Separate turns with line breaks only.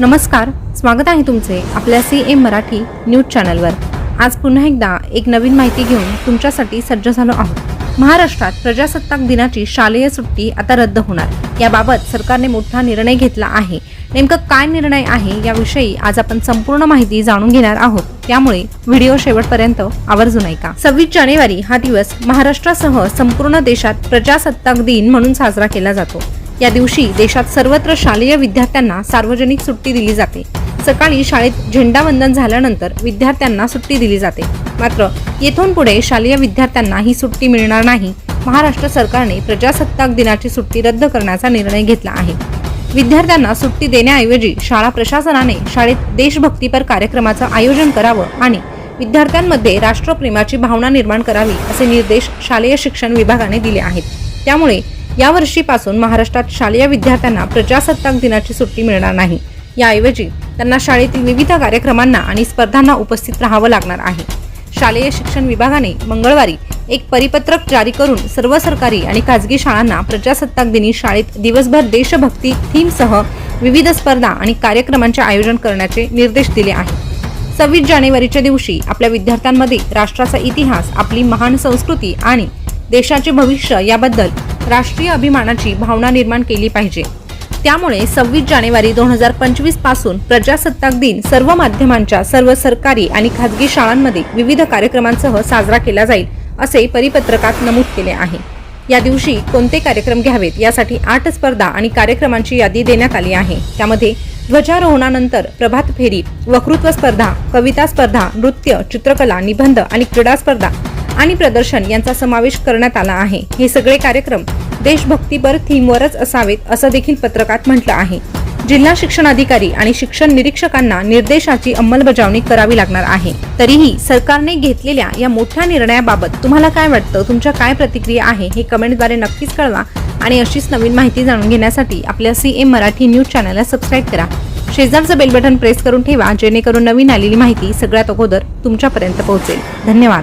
नमस्कार स्वागत आहे तुमचे आपल्या सी एम मराठी न्यूज चॅनलवर. आज पुन्हा एकदा एक नवीन माहिती घेऊन तुमच्यासाठी सज्ज झालो आहोत. महाराष्ट्रात प्रजासत्ताक दिनाची शालेय सुट्टी आता रद्द होणार. याबाबत सरकारने मोठा निर्णय घेतला आहे. नेमकं काय निर्णय आहे याविषयी आज आपण संपूर्ण माहिती जाणून घेणार आहोत. त्यामुळे व्हिडिओ शेवटपर्यंत आवर्जून ऐका सव्वीस जानेवारी हा दिवस महाराष्ट्रासह संपूर्ण देशात प्रजासत्ताक दिन म्हणून साजरा केला जातो. या दिवशी देशात सर्वत्र शालेय विद्यार्थ्यांना सार्वजनिक सुट्टी दिली जाते. सकाळी शाळेत झेंडावंदन झाल्यानंतर विद्यार्थ्यांना सुट्टी दिली जाते. मात्र येथून पुढे शालेय विद्यार्थ्यांना ही सुट्टी मिळणार नाही. महाराष्ट्र सरकारने प्रजासत्ताक दिनाची सुट्टी रद्द करण्याचा निर्णय घेतला आहे. विद्यार्थ्यांना सुट्टी देण्याऐवजी शाळा प्रशासनाने शाळेत देशभक्तीपर कार्यक्रमाचं आयोजन करावं आणि विद्यार्थ्यांमध्ये राष्ट्रप्रेमाची भावना निर्माण करावी असे निर्देश शालेय शिक्षण विभागाने दिले आहेत. त्यामुळे यावर्षीपासून महाराष्ट्रात शालेय विद्यार्थ्यांना प्रजासत्ताक दिनाची सुट्टी मिळणार नाही. याऐवजी त्यांना शाळेतील विविध कार्यक्रमांना आणि स्पर्धांना उपस्थित राहावं लागणार आहे. शालेय शिक्षण विभागाने मंगळवारी एक परिपत्रक जारी करून सर्व सरकारी आणि खाजगी शाळांना प्रजासत्ताक दिनी शाळेत दिवसभर देशभक्ती थीमसह विविध स्पर्धा आणि कार्यक्रमांचे आयोजन करण्याचे निर्देश दिले आहेत. सव्वीस जानेवारीच्या दिवशी आपल्या विद्यार्थ्यांमध्ये राष्ट्राचा इतिहास आपली महान संस्कृती आणि देशाचे भविष्य याबद्दल राष्ट्रीय अभिमानाची भावना निर्माण केली पाहिजे. त्यामुळे सव्वीस जानेवारी दोन हजार पंचवीसपासून प्रजासत्ताक दिन सर्व माध्यमांच्या सर्व सरकारी आणि खाजगी शाळांमध्ये विविध कार्यक्रमांसह साजरा केला जाईल असे परिपत्रकात नमूद केले आहे. या दिवशी कोणते कार्यक्रम घ्यावेत यासाठी आठ स्पर्धा आणि कार्यक्रमांची यादी देण्यात आली आहे. त्यामध्ये ध्वजारोहणानंतर प्रभात फेरी वक्तृत्व स्पर्धा कविता स्पर्धा नृत्य चित्रकला निबंध आणि क्रीडा स्पर्धा आणि प्रदर्शन यांचा समावेश करण्यात आला आहे. हे सगळे कार्यक्रम देशभक्तीपर थीमवरच असावेत असं देखील पत्रकात म्हटलं आहे. जिल्हा शिक्षण अधिकारी आणि शिक्षण निरीक्षकांना निर्देशाची अंमलबजावणी करावी लागणार आहे. तरीही सरकारने घेतलेल्या या मोठ्या निर्णयाबाबत तुम्हाला काय वाटतं? तुमच्या काय प्रतिक्रिया आहे? हे कमेंटद्वारे नक्कीच कळवा. आणि अशीच नवीन माहिती जाणून घेण्यासाठी आपल्या सी एम मराठी न्यूज चॅनलला सबस्क्राईब करा. शेजारचं बेल बटन प्रेस करून ठेवा जेणेकरून नवीन आलेली माहिती सगळ्यात अगोदर तुमच्यापर्यंत पोहोचेल. धन्यवाद.